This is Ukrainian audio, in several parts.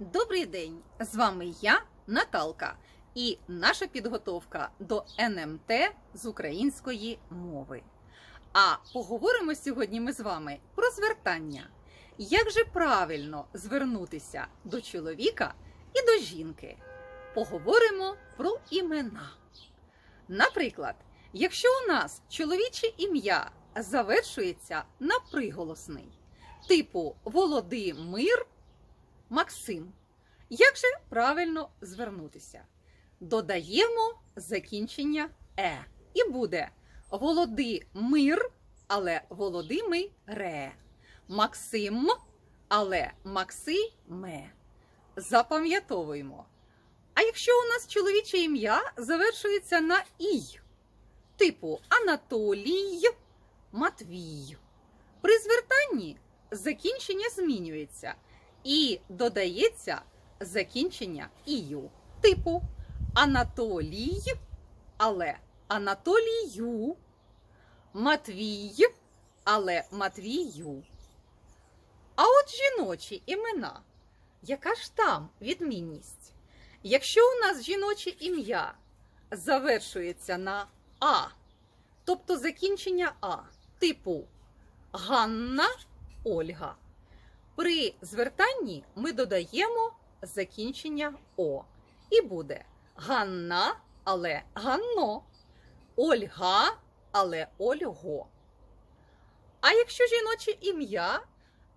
Добрий день! З вами я, Наталка, і наша підготовка до НМТ з української мови. А поговоримо сьогодні ми з вами про звертання. Як же правильно звернутися до чоловіка і до жінки? Поговоримо про імена. Наприклад, якщо у нас чоловіче ім'я завершується на приголосний, типу Володимир, Максим. Як же правильно звернутися? Додаємо закінчення е. І буде Володимир, але Володимире. Максим, але Максиме. Запам'ятовуємо. А якщо у нас чоловіче ім'я завершується на ій, типу Анатолій, Матвій. При звертанні закінчення змінюється і додається закінчення ію, типу Анатолій, але Анатолію, Матвій, але Матвію. А от жіночі імена. Яка ж там відмінність? Якщо у нас жіноче ім'я завершується на А, тобто закінчення А, типу Ганна, Ольга. При звертанні ми додаємо закінчення О. І буде Ганна, але Ганно, Ольга, але Ольго. А якщо жіноче ім'я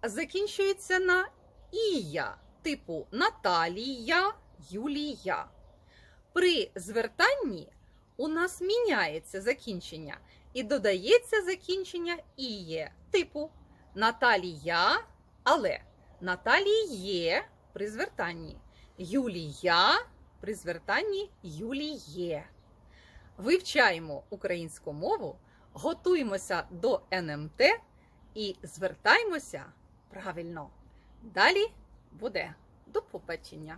закінчується на Ія, типу Наталія, Юлія. При звертанні у нас міняється закінчення і додається закінчення іє, типу Наталія, але Наталіє при звертанні, Юлія при звертанні Юліє. Вивчаємо українську мову, готуємося до НМТ і звертаємося правильно. Далі буде до побачення.